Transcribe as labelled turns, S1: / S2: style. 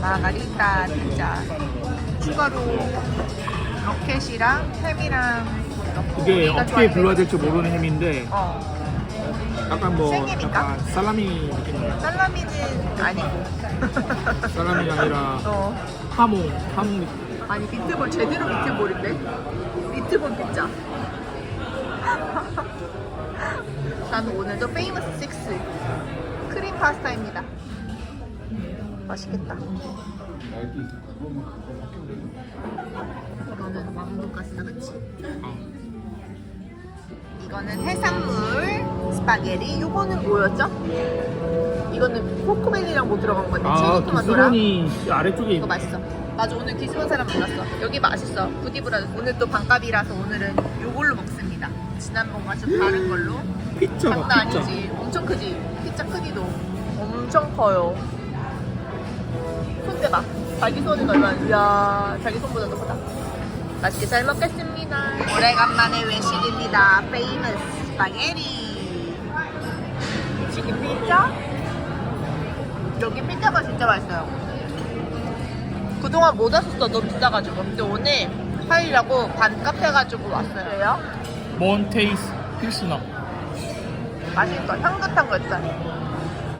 S1: 마가리타 피자 추가로 로켓이랑 햄이랑
S2: 이게 어떻게
S1: 좋아하는
S2: 불러야 될지 모르는 햄인데
S1: 어.
S2: 약간 뭐? 약간 살라미 느낌이에요.
S1: 살라미는 아니고.
S2: 살라미 아니라
S1: 어.
S2: 하모 하모 느낌.
S1: 아니 비트볼 제대로 비트볼인데? 비트볼 피자. 나는 오늘도 페이머스 6 크림 파스타입니다 맛있겠다 이거는 왕돈가스다 그치? 이거는 해산물 스파게티 이거는 뭐였죠? 이거는 포크맨이랑 뭐 들어간 건데
S2: 아
S1: 체리토마토랑
S2: 기스론이 아래쪽에
S1: 이거 맛있어. 맞아 오늘 기스본 사람 만났어. 여기 맛있어. 부디브라 오늘 또 반값이라서 오늘은 요걸로 먹습니다. 지난번과 좀 다른 걸로.
S2: 피자가
S1: 장난
S2: 피자.
S1: 아니지. 엄청 크지. 피자 크기도 엄청 커요. 손 대봐. 자기 손은 얼마나? 이야 자기 손보다 더 크다. 맛있게 잘 먹겠습니다. 오래간만에 외식입니다. 페이머스 스파게티. 치킨 피자. 여기 피자가 진짜 맛있어요. 그동안 못 왔었어. 너무 비싸가지고. 근데 오늘 하이라고 반값 해가지고 왔어요.
S2: 몬테이스 필스너.
S1: 맛있어. 향긋한 거 있어요.